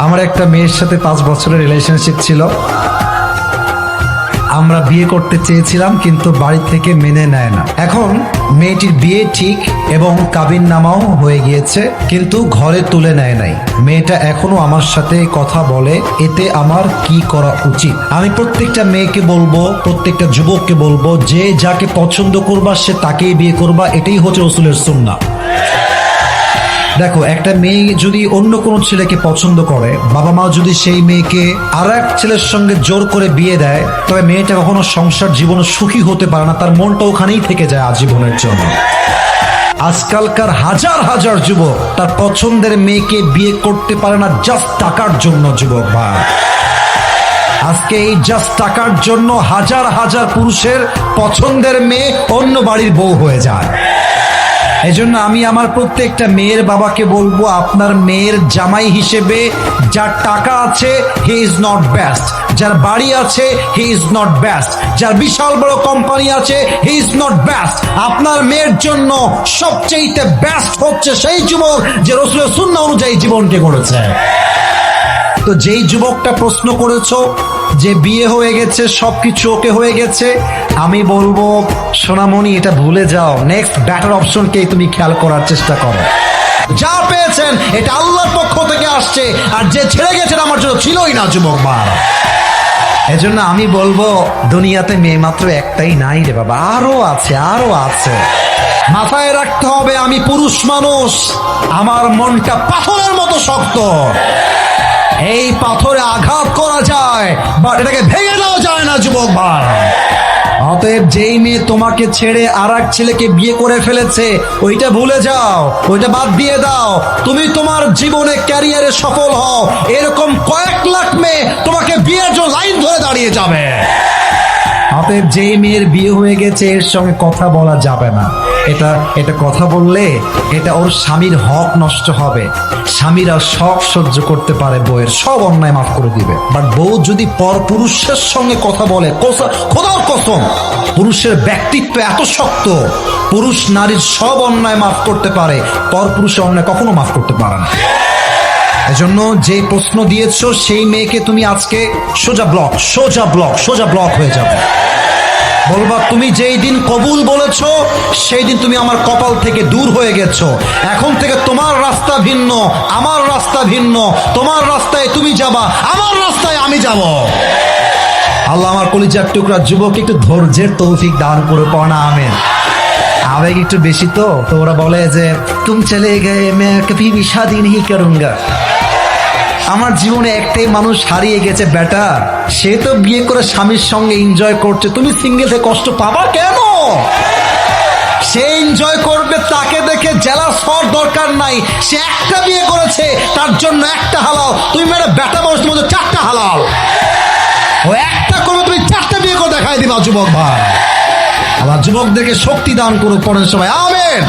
আমার একটা মেয়ের সাথে পাঁচ বছরের রিলেশনশিপ ছিল। আমরা বিয়ে করতে চেয়েছিলাম, কিন্তু বাড়ি থেকে মেনে নেয় না। এখন মেয়েটির বিয়ে ঠিক এবং কাবিন নামাও হয়ে গিয়েছে, কিন্তু ঘরে তুলে নেয় নাই। মেয়েটা এখনও আমার সাথে কথা বলে, এতে আমার কি করা উচিত? আমি প্রত্যেকটা মেয়েকে বলব, প্রত্যেকটা যুবককে বলব, যে যাকে পছন্দ করবা, সে তাকেই বিয়ে করবা, এটাই হচ্ছে রসুলের সুন্না দেখো, একটা মেয়ে যদি অন্য কোনো ছেলেকে পছন্দ করে, বাবা মা যদি সেই মেয়েকে আর এক ছেলের সঙ্গে জোর করে বিয়ে দেয়, তবে মেয়েটা কখনো সংসার জীবনে সুখী হতে পারে না, তার মনটা ওখানেই থেকে যায় আজীবনের জন্য। আজকালকার হাজার হাজার যুবক তার পছন্দের মেয়েকে বিয়ে করতে পারে না জাস্ট টাকার জন্য, যুবক ভাই। আজকে এই জাস্ট টাকার জন্য হাজার হাজার পুরুষের পছন্দের মেয়ে অন্য বাড়ির বউ হয়ে যায়। এই জন্য আমি আমার প্রত্যেকটা মেয়ের বাবাকে বলব, আপনার মেয়ের জামাই হিসেবে যার টাকা আছে হি ইজ নট বেস্ট যার বাড়ি আছে হি ইজ নট বেস্ট যার বিশাল বড় কোম্পানি আছে হি ইজ নট বেস্ট আপনার মেয়ের জন্য সবচেয়ে বেস্ট হচ্ছে সেই যুবক যে রসুলের শূন্য অনুযায়ী জীবনকে গড়েছে তো যেই যুবকটা প্রশ্ন করেছ যে বিয়ে হয়ে গেছে, সবকিছু ওকে হয়ে গেছে। আমি বলব, সোনামণি, এটা ভুলে যাও। নেক্সট ব্যাটার অপশনকেই তুমি খেয়াল করার চেষ্টা করো। যা পেয়েছেন, এটা আল্লাহর পক্ষ থেকে আসছে, আর যে ছেড়ে গেছেন আমার জন্য ছিলই না, যুবক বার এজন্য আমি বলব, দুনিয়াতে মেয়ে মাত্র একটাই নাই রে বাবা, আরও আছে আরও আছে। মাথায় রাখতে হবে, আমি পুরুষ মানুষ, আমার মনটা পাথরের মতো শক্ত। এই পাথরে আঘাত করা যায় বাট এটাকে ভেঙে দেওয়া যায় না, যুবক ভাই। অতএব যেই মেয়ে তোমাকে ছেড়ে আর এক ছেলেকে বিয়ে করে ফেলেছে, ওইটা ভুলে যাও, ওইটা বাদ দিয়ে দাও। তুমি তোমার জীবনে ক্যারিয়ারে সফল হও, এরকম কয়েক লাখ মেয়ে তোমাকে বিয়ের জন্য লাইন ধরে দাঁড়িয়ে যাবে। অতএব যেই মেয়ের বিয়ে হয়ে গেছে, এর সঙ্গে কথা বলা যাবে না। এটা এটা কথা বললে এটা ওর স্বামীর হক নষ্ট হবে। স্বামীরা সব সহ্য করতে পারে বউয়ের। সব অন্যায় মাফ করে দিবে। বাট বউ যদি পর পুরুষের সঙ্গে কথা বলে খোদার কসম, পুরুষের ব্যক্তিত্ব এত শক্ত, পুরুষ নারীর সব অন্যায় মাফ করতে পারে, পর পুরুষের অন্যায় কখনো মাফ করতে পারে না। এজন্য যে প্রশ্ন দিয়েছ, সেই মেয়েকে তুমি আজকে সোজা ব্লক সোজা ব্লক সোজা ব্লক হয়ে যাবে। বলবা, তুমি যেই দিন কবুল বলেছ, সেই দিন তুমি আমার কপাল থেকে দূর হয়ে গেছ। এখন থেকে তোমার রাস্তা ভিন্ন, আমার রাস্তা ভিন্ন। তোমার রাস্তায় তুমি যাবা, আমার রাস্তায় আমি যাব। আল্লাহ আমার কলিজার টুকরা যুবক একটু ধৈর্যের তৌফিক দান করে পড়া আমি আবেগ একটু বেশি তো তো ওরা বলে যে, তুম চলে গে মেয়ে কবি শাদি নেই করুঙ্গা। আমার জীবনে একটাই মানুষ হারিয়ে গেছে, বেটা। সে তো বিয়ে করে স্বামীর সঙ্গে এনজয় করছে। তুমি সিঙ্গেল থেকে কষ্ট পাবা কেন? সে এনজয় করবে, তাকে দেখে জেলা সর দরকার নাই। সে একটা বিয়ে করেছে, তার জন্য একটা হালাল। তুমি মেরে বেটা মানুষ তোমাদের চারটা হালাল। ও একটা করবে, তুমি চারটা বিয়ে করে দেখাই দিবা, যুবক ভাই। আবার যুবকদেরকে শক্তি দান করুক পরের সবাই আমেন।